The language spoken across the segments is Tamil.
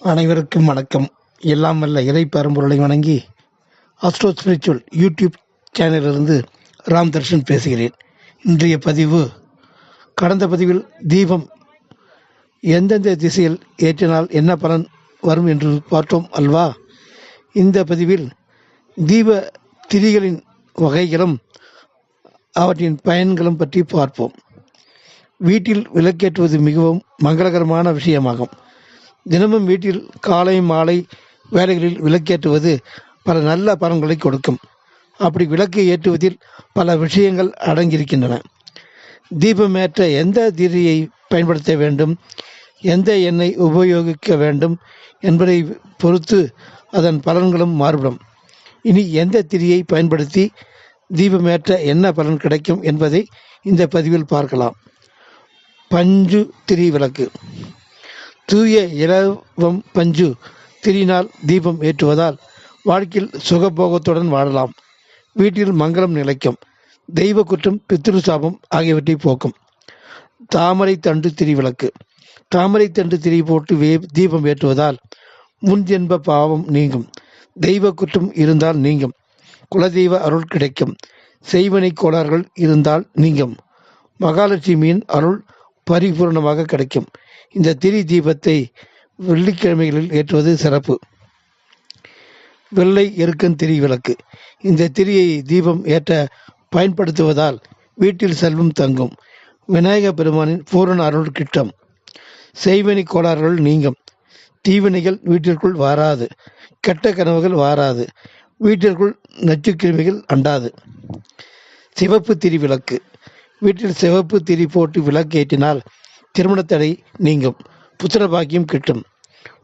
அனைவருக்கும் வணக்கம். எல்லாம் வல்ல இறை பரம்பொருளை வணங்கி அஸ்ட்ரோ ஸ்பிரிச்சுவல் யூடியூப் சேனலிலிருந்து ராம் தர்ஷன் பேசுகிறேன். இன்றைய பதிவு கடந்த பதிவில் தீபம் எந்தெந்த திசையில் ஏற்றினால் என்ன பலன் வரும் என்று பார்த்தோம் அல்வா இந்த பதிவில் தீப திரிகளின் வகைகளும் அவற்றின் பயன்களும் பற்றி பார்ப்போம். வீட்டில் விளக்கேற்றுவது மிகவும் மங்களகரமான விஷயமாகும். தினமும் வீட்டில் காலை மாலை வேலைகளில் விளக்கேற்றுவது பல நல்ல பலன்களை கொடுக்கும். அப்படி விளக்கு ஏற்றுவதில் பல விஷயங்கள் அடங்கியிருக்கின்றன. தீபமேற்ற எந்த திரியை பயன்படுத்த வேண்டும்? எந்த எண்ணெய் உபயோகிக்க வேண்டும்? என்பதை பொறுத்து அதன் பலன்களும் மாறுபடும். இனி எந்த திரியை பயன்படுத்தி தீபமேற்ற என்ன பலன் கிடைக்கும் என்பதை இந்த பதிவில் பார்க்கலாம். பஞ்சு திரி விளக்கு. தூய இலவம் பஞ்சு திரினால் தீபம் ஏற்றுவதால் வாழ்க்கையில் சுகபோகத்துடன் வாழலாம். வீட்டில் மங்களம் நிலைக்கும். தெய்வ குற்றம் பித்ரு சாபம் ஆகியவற்றை போக்கும். தாமரை தண்டு திரி விளக்கு. தாமரை தண்டு திரி போட்டு வே தீபம் ஏற்றுவதால் முன்ஜென்ப பாவம் நீங்கும். தெய்வ குற்றம் இருந்தால் நீங்கும். குலதெய்வ அருள் கிடைக்கும். செய்வனை கோளாறுகள் இருந்தால் நீங்கும். மகாலட்சுமியின் அருள் பரிபூர்ணமாக கிடைக்கும். இந்த திரி தீபத்தை வெள்ளிக்கிழமைகளில் ஏற்றுவது சிறப்பு. வெள்ளை எருக்கன் திரி விளக்கு. இந்த திரியை தீபம் ஏற்ற பயன்படுத்துவதால் வீட்டில் செல்வம் தங்கும். விநாயக பெருமானின் பூரண அருள் கிட்டம். செய்வினை கோளாறுகள் நீங்கும். தீவினைகள் வீட்டிற்குள் வாராது. கெட்ட கனவுகள் வாராது. வீட்டிற்குள் நச்சுக்கிருமிகள் அண்டாது. சிவப்பு திரி விளக்கு. வீட்டில் சிவப்பு திரி போட்டு விளக்கு ஏற்றினால் திருமணத்தடை நீங்கும். புத்திர பாக்கியம் கிட்டும்.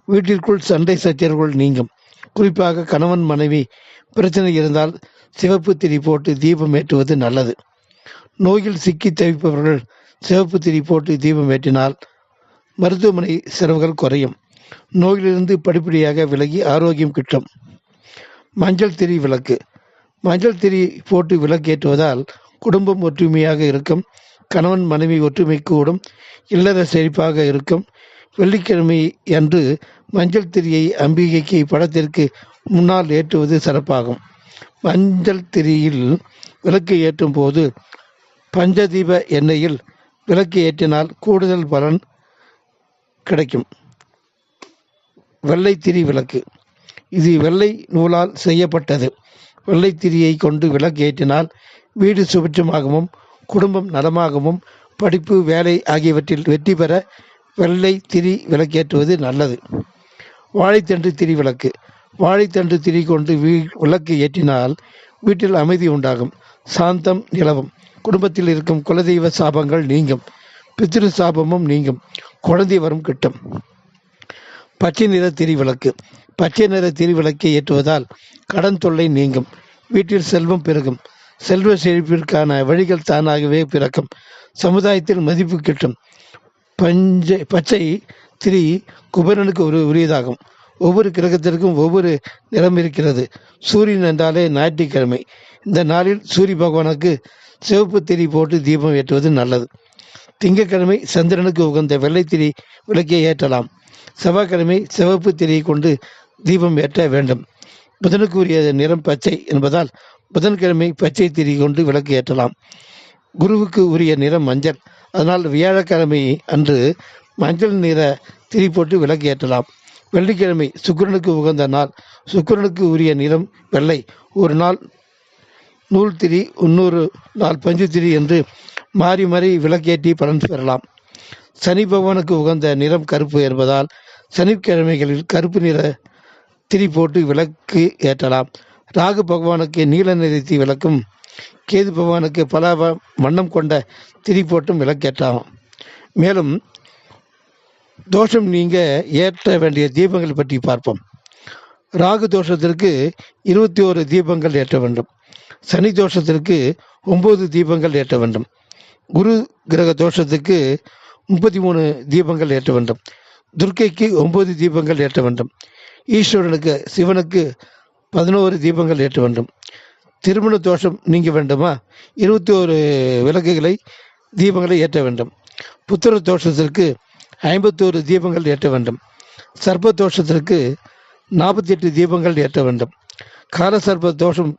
வீட்டிற்குள் சண்டை சச்சரவுகள் நீங்கும். குறிப்பாக கணவன் மனைவி பிரச்சனை இருந்தால் சிவப்பு திரி போட்டு தீபம் ஏற்றுவது நல்லது. நோயில் சிக்கி தவிப்பவர்கள் சிவப்பு திரி போட்டு தீபம் ஏற்றினால் மருத்துவமனை செலவுகள் குறையும். நோயிலிருந்து படிப்படியாக விலகி ஆரோக்கியம் கிட்டும். மஞ்சள் திரி விளக்கு. மஞ்சள் திரி போட்டு விளக்கேற்றுவதால் குடும்பம் ஒற்றுமையாக இருக்கும். கணவன் மனைவி ஒற்றுமை கூடும் இல்லற செழிப்பாக இருக்கும். வெள்ளிக்கிழமை அன்று மஞ்சள் திரியை அம்பிகைக்கு படத்திற்கு முன்னால் ஏற்றுவது சிறப்பாகும். மஞ்சள் திரியில் விளக்கு ஏற்றும் போது பஞ்சதீப எண்ணெயில் விளக்கு ஏற்றினால் கூடுதல் பலன் கிடைக்கும். வெள்ளை திரி விளக்கு. இது வெள்ளை நூலால் செய்யப்பட்டது. வெள்ளை திரியை கொண்டு விளக்கு ஏற்றினால் வீடு சுபிட்சமாகவும் குடும்பம் நலமாகவும் படிப்பு வேலை ஆகியவற்றில் வெற்றி பெற வெள்ளை திரி விளக்கேற்றுவது நல்லது. வாழைத்தண்டு திரி விளக்கு. வாழைத்தண்டு திரி கொண்டு வீ விளக்கு ஏற்றினால் வீட்டில் அமைதி உண்டாகும். சாந்தம் நிலவும். குடும்பத்தில் இருக்கும் குலதெய்வ சாபங்கள் நீங்கும். பித்திரு சாபமும் நீங்கும். குழந்தை வரும் கிட்டும். பச்சை நிற திரி விளக்கு. பச்சை நிற திரி விளக்கை ஏற்றுவதால் கடன் தொல்லை நீங்கும். வீட்டில் செல்வம் பெருகும். செல்வ செழிப்பிற்கான வழிகள் தானாகவே பிறக்கும். சமுதாயத்தில் மதிப்பு கிட்டும். பஞ்சை பச்சை திரி குபேரனுக்கு ஒரு உரியதாகும். ஒவ்வொரு கிரகத்திற்கும் ஒவ்வொரு நிறம் இருக்கிறது. சூரியன் என்றாலே ஞாயிற்றுக்கிழமை. இந்த நாளில் சூரிய பகவானுக்கு சிவப்பு திரி போட்டு தீபம் ஏற்றுவது நல்லது. திங்கட்கிழமை சந்திரனுக்கு உகந்த வெள்ளை திரி விளக்கை ஏற்றலாம். செவ்வாய்க்கிழமை சிவப்பு திரியை கொண்டு தீபம் ஏற்ற வேண்டும். புதனுக்குரிய நிறம் பச்சை என்பதால் புதன்கிழமை பச்சை திரி கொண்டு விளக்கு ஏற்றலாம். குருவுக்கு உரிய நிறம் மஞ்சள். அதனால் வியாழக்கிழமை அன்று மஞ்சள் நிற திரி போட்டு விளக்கு ஏற்றலாம். வெள்ளிக்கிழமை சுக்கிரனுக்கு உகந்த நாள். சுக்கிரனுக்கு உரிய நிறம் வெள்ளை. ஒரு நாள் நூல் திரி இன்னொரு நாள் பஞ்சு திரி என்று மாறி மாறி விளக்கேற்றி பலன் பெறலாம். சனி பகவானுக்கு உகந்த நிறம் கருப்பு என்பதால் சனிக்கிழமைகளில் கருப்பு நிற திரி போட்டு விளக்கு ஏற்றலாம். ராகு பகவானுக்கு நீல நிறுத்தி விளக்கும். கேது பகவானுக்கு பல வண்ணம் கொண்ட திரி போட்டும் விளக்கேற்றாகும் மேலும் தோஷம் நீங்க ஏற்ற வேண்டிய தீபங்கள் பற்றி பார்ப்போம். ராகு தோஷத்திற்கு இருபத்தி ஓரு தீபங்கள் ஏற்ற வேண்டும். சனி தோஷத்திற்கு ஒன்பது தீபங்கள் ஏற்ற வேண்டும். குரு கிரக தோஷத்துக்கு முப்பத்தி மூணு தீபங்கள் ஏற்ற வேண்டும். துர்க்கைக்கு ஒன்பது தீபங்கள் ஏற்ற வேண்டும். ஈஸ்வரனுக்கு சிவனுக்கு பதினோரு தீபங்கள் ஏற்ற வேண்டும். திருமண தோஷம் நீங்க வேண்டுமா? இருபத்தி ஒரு விளக்குகளை தீபங்களை ஏற்ற வேண்டும். புத்திர தோஷத்திற்கு ஐம்பத்தோரு தீபங்கள் ஏற்ற வேண்டும். சர்ப்ப தோஷத்திற்கு நாற்பத்தி எட்டு தீபங்கள் ஏற்ற வேண்டும். கால சர்ப்ப தோஷம்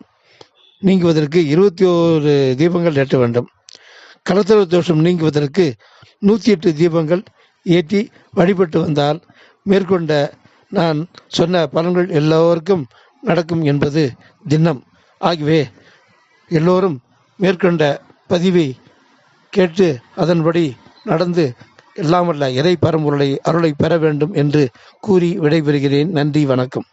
நீங்குவதற்கு இருபத்தி ஓரு தீபங்கள் ஏற்ற வேண்டும். கலசர தோஷம் நீங்குவதற்கு நூற்றி எட்டு தீபங்கள் ஏற்றி வழிபட்டு வந்தால் மேற்கொண்ட நான் சொன்ன பலன்கள் எல்லோருக்கும் நடக்கும் என்பது திண்ணம். ஆகவே எல்லோரும் மேற்கொண்ட பதிவை கேட்டு அதன்படி நடந்து எல்லாம் வல்ல இறை பரம்பொருளை அருளை பெற வேண்டும் என்று கூறி விடைபெறுகிறேன். நன்றி வணக்கம்.